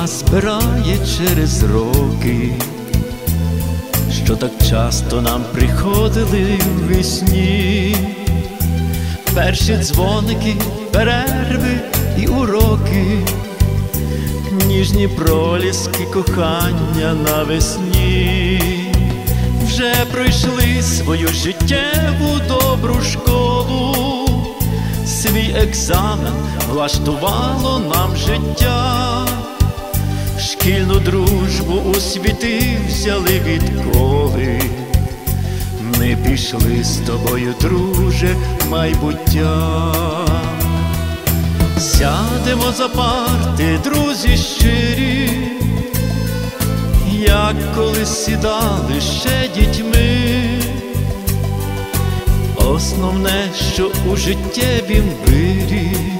нас збирає через роки, що так часто нам приходили в весні, перші дзвоники, перерви і уроки, ніжні проліски кохання навесні, вже пройшли свою життєву добру школу. Свій екзамен влаштувало нам життя, шкільну дружбу у світи взяли відколи. Ми пішли з тобою, друже, майбуття. Сядемо за парти, друзі щирі, як колись сідали ще дітьми. Основне, що у життєвім стали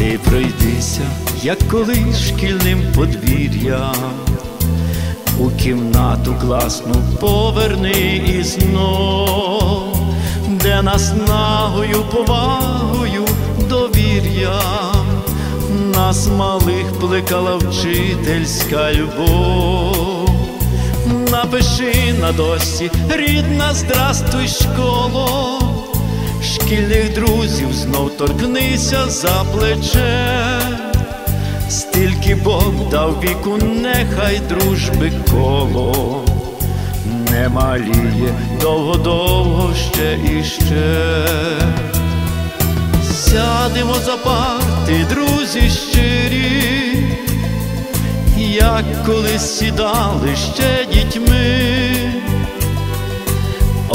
ти пройдися, як колись шкільним подвір'ям, у кімнату класну поверни і знов, де нас нагою, повагою, довір'ям, нас малих плекала вчительська любов. Напиши на досі, рідна, здрастуй, школо, шкільних друзів знов торкнися за плече, стільки Бог дав віку, нехай дружби коло, не маліє довго-довго ще і ще. Сядемо за парти, друзі щирі. Як колись сідали ще дітьми,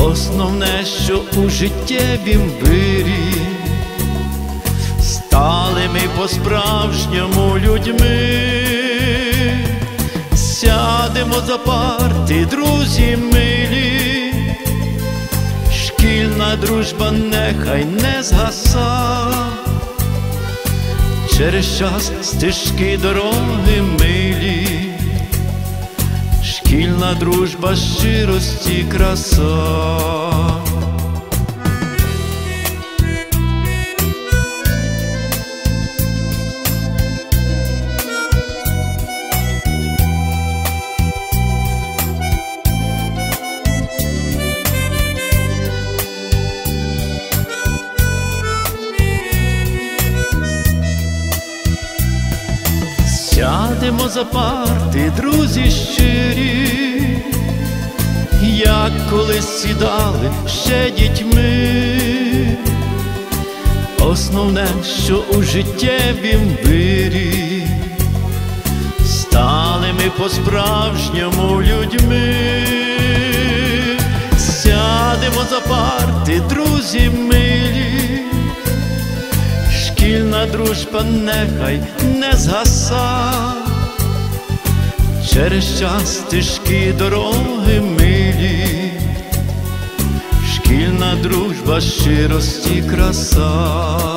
основне, що у життєвім вирі стали ми по-справжньому людьми, сядемо за парти, друзі милі, шкільна дружба нехай не згаса. Через час стежки дороги милі, шкільна дружба щирості краса. Сядемо за парти, друзі щирі, як колись сідали ще дітьми, основне, що у життєвім вирі, стали ми по-справжньому людьми, сядемо за парти, друзі милі. Шкільна дружба нехай не згаса, через час стежки дороги милі, шкільна дружба щирості краса.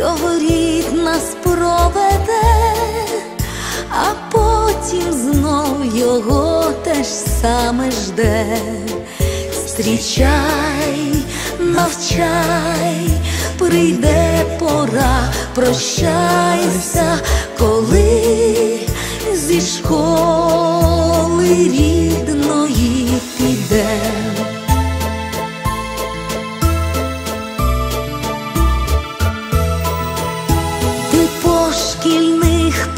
до воріт нас проведе, а потім знов його те ж саме жде. Зустрічай, навчай, прийде пора, прощайся.